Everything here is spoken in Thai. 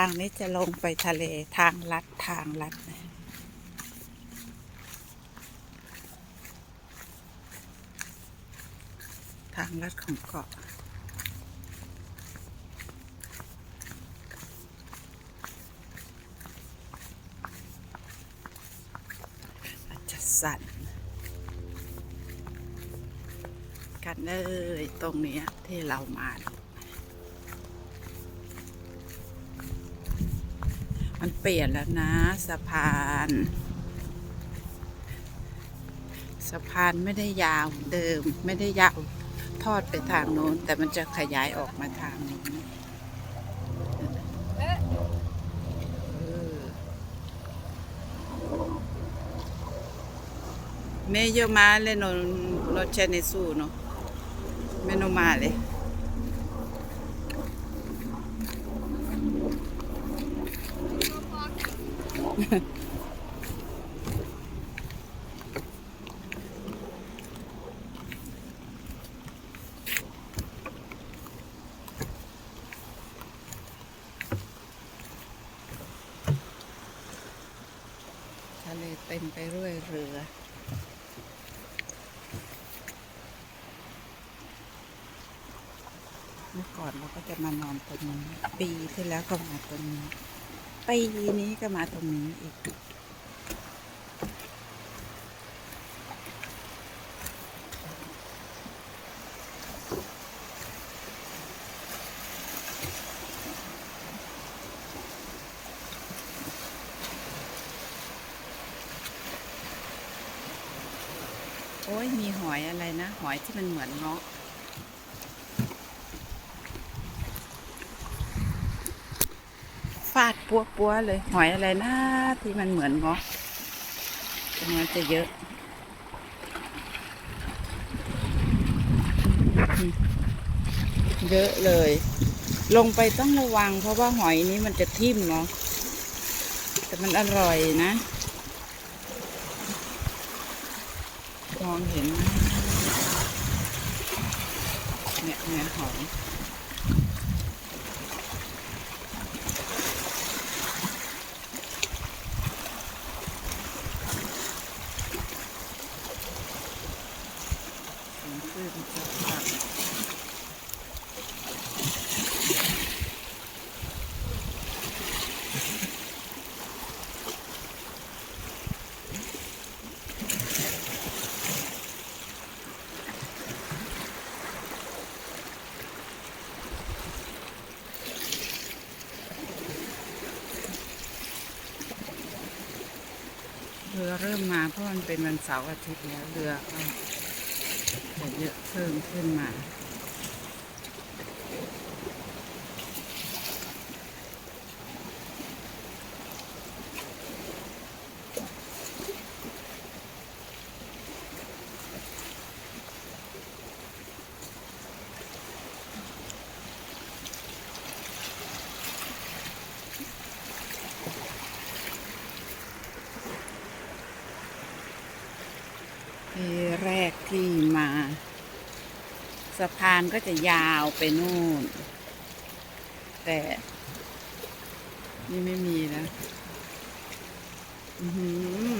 างนี้จะลงไปทะเลทางลัดทางลัดนะทางลัดของเกาะ อาจจะสั่น กันเลยตรงนี้ที่เรามา มันเปลี่ยนแล้วนะสะพานสะพานไม่ได้ยาวเดิม ไม่ได้ยาวทอดไปทางโน้น แต่มันจะขยายออกมาทางนี้เออ Meglio male non, non c'è nessuno. Meno male. ทะเลเต็มไปด้วยเรือเมื่อก่อนเราก็จะมานอนตรงนี้ปีที่แล้วก็มาตรงนี้ ปีนี้ก็มาตรงนี้อีก โอ้ยมีหอยอะไรนะ หอยที่มันเหมือนเงาะ ฟาดปัวปัวๆเลย หอยอะไรนะที่มันเหมือนเงาะจำนวนจะเยอะเยอะเลย ลงไปต้องระวัง เพราะว่าหอยนี้มันจะทิ่มเนาะแต่มันอร่อยนะ มองเห็น เนี่ยเนี่ยหอย เสียงคลื่นจะพัดเรือเริ่มมาเพราะมันเป็นวันเสาร์อาทิตย์แล้วเรือก็จะเยอะเพิ่มขึ้นมา ทีแรกที่มา สะพานก็จะยาวไปนู่น แต่ นี่ไม่มีนะอือหือ